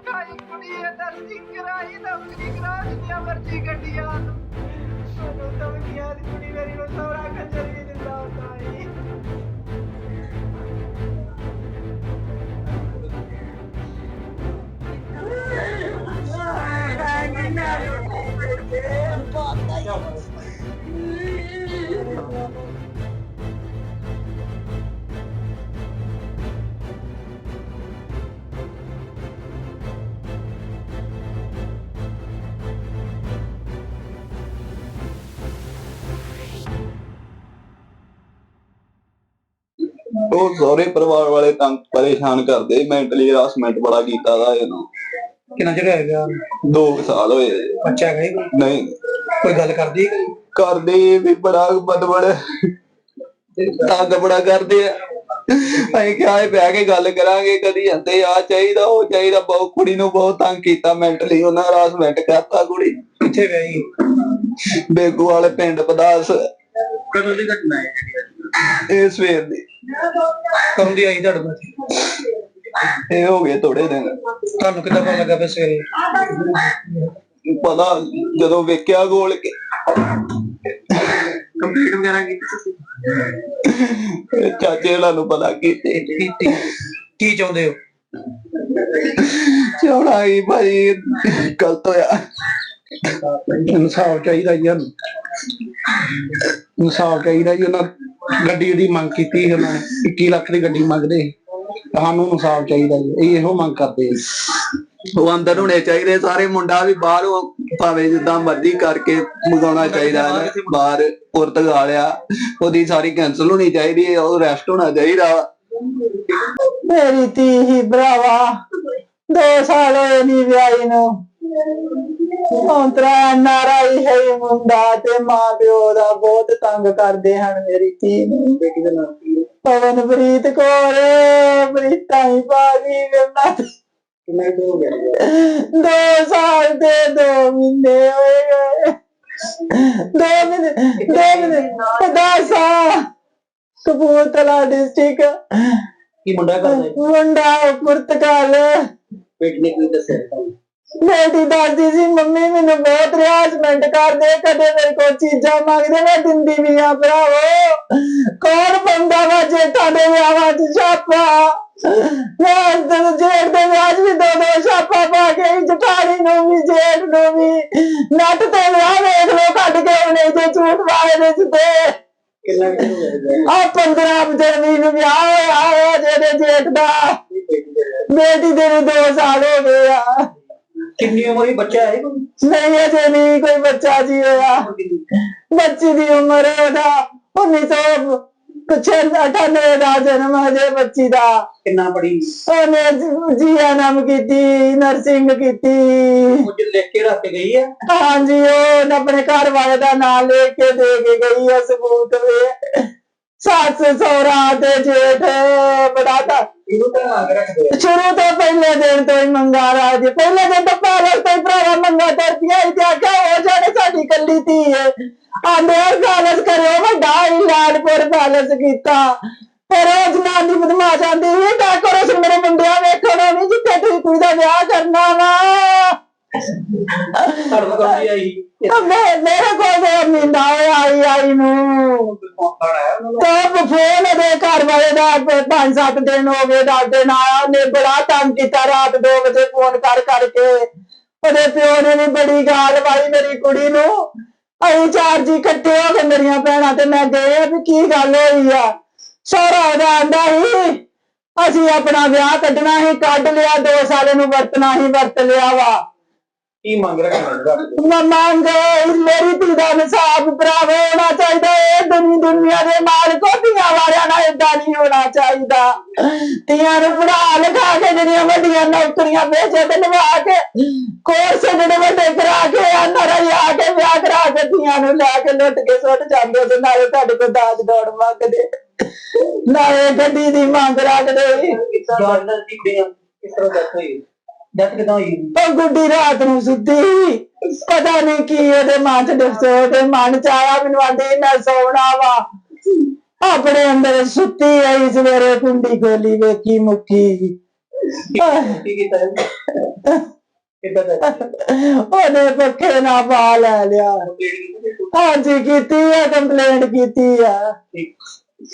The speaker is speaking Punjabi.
ਲਿਖਾਈ ਕੁੜੀ ਇਹ ਦਰਜੀ ਕਰਾਈ, ਨੌਕਰੀ ਕਰਾ ਜਿੰਨੀਆਂ ਮਰਜ਼ੀ ਗੱਡੀਆਂ ਨੂੰ ਮੈਨੂੰ ਤਾਂ ਵੀ ਕਿਹਾ ਦੀ ਕੁੜੀ ਮੇਰੀ ਨੂੰ ਸੌਰਾ ਖੰਜਰ ਵੀ ਦਿੰਦਾ ਹੁੰਦਾ ਈ। ਉਹ ਸਹੁਰੇ ਪਰਿਵਾਰ ਵਾਲੇ ਤੰਗ ਪਰੇਸ਼ਾਨ ਕਰਦੇ ਮੈਂਟਲੀ ਹਰਾਸਮੈਂਟ ਬੜਾ ਕੀਤਾ ਦਾ ਇਹਨੂੰ। ਕਿੰਨਾ ਚਿਰ ਹੋਇਆ ਗਿਆ 2 ਸਾਲ ਹੋਏ ਬੱਚਾ ਹੈਗਾ ਹੀ ਕੋਈ? ਨਹੀਂ। ਕੋਈ ਗੱਲ ਕਰਦੀ ਹੈ? ਕਰਦੇ ਵੀ ਬੜਾ ਬਦਬੜ। ਤੰਗ ਬੜਾ ਕਰਦੇ ਆ। ਅਸੀਂ ਕਿਹਾ ਇਹ ਬਹਿ ਕੇ ਗੱਲ ਕਰਾਂਗੇ ਕਦੀ ਜਾਂਦੇ ਆ ਚਾਹੀਦਾ ਉਹ ਚਾਹੀਦਾ। ਬਹੁਤ ਕੁੜੀ ਨੂੰ ਬਹੁਤ ਤੰਗ ਕੀਤਾ ਮੈਂਟਲੀ ਉਹਨਾਂ ਹਰਾਸਮੈਂਟ ਕਰਤਾ ਕੁੜੀ ਕਿੱਥੇ ਗਈ ਬੇਗੂ ਵਾਲੇ ਪਿੰਡ ਪਦਾਸ ਕਦੋਂ ਦੀ ਘਟਨਾ ਹੈ ਇਹ ਸਵੇਰ ਦੀ। ਕਦੋਂ ਦੀ ਆਈ ਤੁਹਾਡੇ ਕੋਲ। ਇਹ ਹੋ ਗਏ ਥੋੜੇ ਦਿਨ। ਤੁਹਾਨੂੰ ਕਿੱਦਾਂ ਪਤਾ ਲੱਗਾ ਫਿਰ ਸਵੇਰੇ? ਪਤਾ ਜਦੋਂ ਵੇਖਿਆ ਗੋਲ ਕੇ। ਕੰਪਲੀਟ ਵਗੈਰਾ ਕੀਤੀ ਤੁਸੀਂ ਇਹ ਚਾਚੇ ਹੋਣਾ ਨੂੰ ਪਤਾ ਕੀਤੇ। ਕੀ ਕੀ- ਕੀ ਚਾਹੁੰਦੇ ਹੋ? ਚੌੜਾ ਹੀ ਭਾਈ ਗਲਤ ਹੋਇਆ। ਇਨਸਾਫ ਚਾਹੀਦਾ ਜੀ ਸਾਨੂੰ। ਇਨਸਾਫ ਚਾਹੀਦਾ ਜੀ ਉਹਨਾਂ ਗੱਡੀ ਦੀ ਮੰਗ ਕੀਤੀ ਸੀ ਉਹਨਾਂ ਨੇ 21 ਲੱਖ ਦੀ ਗੱਡੀ ਮੰਗਦੇ ਸੀ। ਸਾਨੂੰ ਇਨਸਾਫ ਚਾਹੀਦਾ ਜੀ ਇਹ ਇਹੋ ਮੰਗ ਕਰਦੇ ਆ ਜੀ। ਉਹ ਅੰਦਰ ਹੋਣੇ ਚਾਹੀਦੇ ਸਾਰੇ ਮੁੰਡਾ ਵੀ ਬਾਹਰ ਉਹ ਭਾਵੇਂ ਜਿੱਦਾਂ ਮਰਜ਼ੀ ਕਰਕੇ ਮੰਗਾਉਣਾ ਚਾਹੀਦਾ ਹੈ ਬਾਹਰ ਪੁਰਤਗਾਲ ਆ ਉਹਦੀ ਸਾਰੀ ਕੈਨਸਲ ਹੋਣੀ ਚਾਹੀਦੀ ਹੈ ਉਹ ਰੈਸਟ ਹੋਣਾ ਚਾਹੀਦਾ ਵਾ। ਮੇਰੀ ਧੀ ਹੀ ਭਰਾਵਾ ਦੋ ਸਾਲ ਹੋਏ ਨੀ ਵਿਆਹੀ ਨੂੰ ਔਂਤਰਾ ਨਾਰਾਈ ਹੈ ਮੁੰਡਾ ਤੇ ਮਾਂ ਪਿਓ ਦਾ ਬਹੁਤ ਤੰਗ ਕਰਦੇ ਹਨ ਮੇਰੀ ਧੀ ਨੂੰ। ਬੇਟੀ ਦਾ ਨਾਮ ਕੀ ਹੈ? ਪਵਨਪ੍ਰੀਤ ਕੌਰ ਪ੍ਰੀਤਾ ਹੀ ਬਾਗੀ ਵੇਨਾ ਕਿੰਨਾ ਕੁ ਹੋ ਗਿਆ? ਦੋ ਸਾਲ ਤੇ ਦੋ ਮਹੀਨੇ ਹੋਏ ਗਏ। ਦੋ ਮਹੀਨੇ ਦੋ ਮਹੀਨੇ ਪਦਾਸਾ ਕਪੂਰਥਲਾ ਡਿਸਟ੍ਰਿਕਟ ਕੀ ਮੁੰਡਾ ਕਰਦਾ ਹੈ? ਮੁੰਡਾ ਪੁਰਤਗਾਲ। ਬੇਟੀ ਨੇ ਕੀ ਦੱਸਿਆ? ਬੇਟੀ ਦੱਸਦੀ ਸੀ ਮੰਮੀ ਮੈਨੂੰ ਬਹੁਤ ਰਿਆਜ਼ਮੈਂਟ ਕਰਦੇ ਕਦੇ ਮੇਰੇ ਕੋਲ ਚੀਜ਼ਾਂ ਮੰਗਦੇ ਮੈਂ ਦਿੰਦੀ ਵੀ ਆ ਭਰਾਵੋ। ਕੌਣ ਬੰਦਾ ਵਾ ਜੇਠਾ ਦੇ ਵਿਆਹਾਂ 'ਚ ਛਾਪਾ? ਮੈਂ ਦਿਨ ਜੇਠ ਦੇ ਵਿਆਹ 'ਚ ਵੀ ਦੋ ਦੋ ਛਾਪਾ ਪਾ ਕੇ ਆਈ, ਜਠਾਣੀ ਨੂੰ ਵੀ ਜੇਠ ਨੂੰ ਵੀ। ਨੱਟ ਤੇ ਵਿਆਹ ਵੇਖ ਲੋ ਕੱਢ ਕੇ ਉਹਨੇ ਜੇ ਝੂਠ ਵਾਲੇ ਦੇ ਚ ਤੇ। ਕਿੰਨਾ ਕੁ ਹੋ ਗਿਆ ਜੀ? ਆ 15 ਜਨਵਰੀ ਨੂੰ ਵਿਆਹ ਹੋਇਆ ਜਿਹਦੇ ਜੇਠ ਦਾ। ਬੇਟੀ ਦੇ ਨੂੰ 2 ਸਾਲ ਹੋ ਗਏ ਆ। ਕਿੰਨੀ ਉਮਰ ਹੀ ਬੱਚਾ ਹੈ ਕੋਈ? ਨਹੀਂ ਅਜੇ ਨਹੀਂ ਕੋਈ ਬੱਚਾ ਜੀ ਹੋਇਆ। ਬੱਚੀ ਦੀ ਉਮਰ ਉਹਦਾ 1900 ਕੁਛ 98 ਦਾ ਜਨਮ ਅਜੇ ਬੱਚੀ ਦਾ। ਕਿੰਨਾ ਪੜੀ ਉਹਨੇ ਜੀਆ ਨਾਮ ਕੀਤੀ ਨਰਸਿੰਗ ਕੀਤੀ। ਮੁਝ ਲਿਖ ਕੇ ਰੱਖ ਕੇ ਗਈ ਹੈ? ਹਾਂਜੀ ਉਹ ਆਪਣੇ ਘਰ ਵਾਲੇ ਦਾ ਨਾਮ ਲੈ ਕੇ ਦੇ ਕੇ ਗਈ ਹੈ ਸਬੂਤ ਵੇ। ਸੱਸ ਸਹੁਰਾ ਤੇ ਜੇਠ ਬੜਾ ਤਾਂ ਇਹਨੂੰ ਤਾਂ ਮੰਗ ਰੱਖਦੇ ਆ। ਸ਼ੁਰੂ ਤੋਂ ਪਹਿਲੇ ਦਿਨ ਤੋਂ ਹੀ ਮੰਗਾ ਰਾਜ। ਪਹਿਲੇ ਦਿਨ ਤੋਂ ਪੈਲਸ ਤੋਂ ਹੀ ਭਰਾਵਾ ਮੰਗਾ ਕਰਦੀਆਂ ਸੀ ਤੇ ਆਖਿਆ ਹੋ ਜਾਣੇ ਸਾਡੀ ਕੱਲੀ ਧੀ ਹੈ ਆਂਦੇ ਪੈਲਸ ਕਰਿਓ ਵੱਡਾ ਹੀ ਲਾਲਪੁਰ ਪੈਲਸ ਕੀਤਾ। ਪਰ ਉਹ ਜਨਾਨੀ ਬਦਮਾਸ਼ ਆਂਦੀ ਸੀ ਡੈਕੋਰੇਸ਼ਨ ਮੇਰੇ ਮੁੰਡਿਆਂ ਵੇਖਣਾ ਨਹੀਂ ਜਿੱਥੇ ਤੁਸੀਂ ਕੁੜੀ ਦਾ ਵਿਆਹ ਕਰਨਾ ਵਾ। ਤੁਹਾਡੇ ਕੋਲ ਆਈ। ਮੈਂ, ਮੇਰੇ ਕੋਲ ਤੇ ਮਹੀਨਾ ਆਈ ਆਈ ਨੂੰ। ਕੌਣ ਫੋਨ ਦੇ ਘਰ ਵਾਲੇ ਦਾ ਪ- ਪੰਜ ਸੱਤ ਦਿਨ ਹੋ ਗਏ ਦੱਸਦੇ ਨਾ ਆਇਆ ਉਹਨੇ ਬੜਾ ਤੰਗ ਕੀਤਾ ਰਾਤ 2 ਵਜੇ ਫੋਨ ਕਰ ਕਰਕੇ ਉਹਦੇ ਪਿਓ ਨੇ ਵੀ ਬੜੀ ਗਾਲ ਵਾਈ ਮੇਰੀ ਕੁੜੀ ਨੂੰ। ਅਸੀਂ ਚਾਰ ਜੀ ਇਕੱਠੇ ਹੋ ਕੇ ਮੇਰੀਆਂ ਭੈਣਾਂ ਤੇ ਮੈਂ ਗਏ ਆ ਵੀ ਕੀ ਗੱਲ ਹੋਈ ਆ। ਸਹੁਰਾ ਉਹਦਾ ਆਂਦਾ ਸੀ, ਅਸੀਂ ਆਪਣਾ ਵਿਆਹ ਕੱਢਣਾ ਸੀ, ਕੱਢ ਲਿਆ 2 ਸਾਲੇ ਨੂੰ ਵਰਤਣਾ ਸੀ, ਵਰਤ ਲਿਆ ਵਾ। ਕੀ ਮੰਗ ਰੱਖਦੇ ਆ ਮੈਂ ਮੰਗੇ ਮੇਰੀ ਧੀ ਦਾ ਇਨਸਾਫ ਭਰਾਵੇ ਹੋਣਾ ਚਾਹੀਦਾ। ਇਹ ਦੁਨੀ ਦੁਨੀਆ ਦੇ ਮਾਲਕੋ ਧੀਆਂ ਵਾਲਿਆਂ ਨਾਲ ਏਦਾਂ ਨਹੀਂ ਹੋਣਾ ਚਾਹੀਦਾ। ਧੀਆਂ ਨੂੰ ਪੜਾ ਲਿਖਾ ਕੇ ਜਿਹੜੀਆਂ ਵੱਡੀਆਂ ਨੌਕਰੀਆਂ ਵੇਚੇ ਤੇ ਲਵਾ ਕੇ ਕੋਰਸ ਜਿਹੜੇ ਵੱਡੇ ਕਰਾ ਕੇ ਅੰਦਰ ਆ ਕੇ ਵਿਆਹ ਕਰਾ ਕੇ ਧੀਆਂ ਨੂੰ ਲੈ ਕੇ ਲੁੱਟ ਕੇ ਸੁੱਟ ਜਾਂਦੇ ਤੇ ਨਾਲੇ ਤੁਹਾਡੇ ਕੋਲ ਦਾਜ ਦੌੜ ਮੰਗਦੇ। ਨਾਲੇ ਗੱਡੀ ਦੀ ਮੰਗ ਰੱਖਦੇ। ਜਾਨਣਾ ਦੀ ਕੁੜੀਆਂ ਕਿਸ ਤਰ੍ਹਾਂ ਦੱਸ ਕਿਦਾਂ ਹੋਈ ਉਹ ਗੁੱਡੀ ਰਾਤ ਨੂੰ ਸੁੱਤੀ ਪਤਾ ਨਹੀਂ ਕੀ ਉਹਦੇ ਮਨ ਚ ਦੱਸੋ ਤੇ ਮਨ ਚ ਆਇਆ ਮੈਨੂੰ ਆਂਦੀ ਮੈਂ ਸੌਣਾ ਵਾ। ਆਪਣੇ ਅੰਦਰ ਸੁੱਤੀ ਆਈ ਸਵੇਰੇ ਕੁੰਡੀ ਖੋਲੀ ਵੇਖੀ ਮੁੱਕੀ ਕੀ ਕੀਤਾ ਕਿੱਦਾਂ ਦਾ ਉਹਨੇ ਪੱਖੇ ਨਾਲ ਪਾ ਲੈ ਲਿਆ। ਹਾਂਜੀ ਕੀਤੀ ਆ ਕੰਪਲੇਂਟ ਕੀਤੀ ਆ।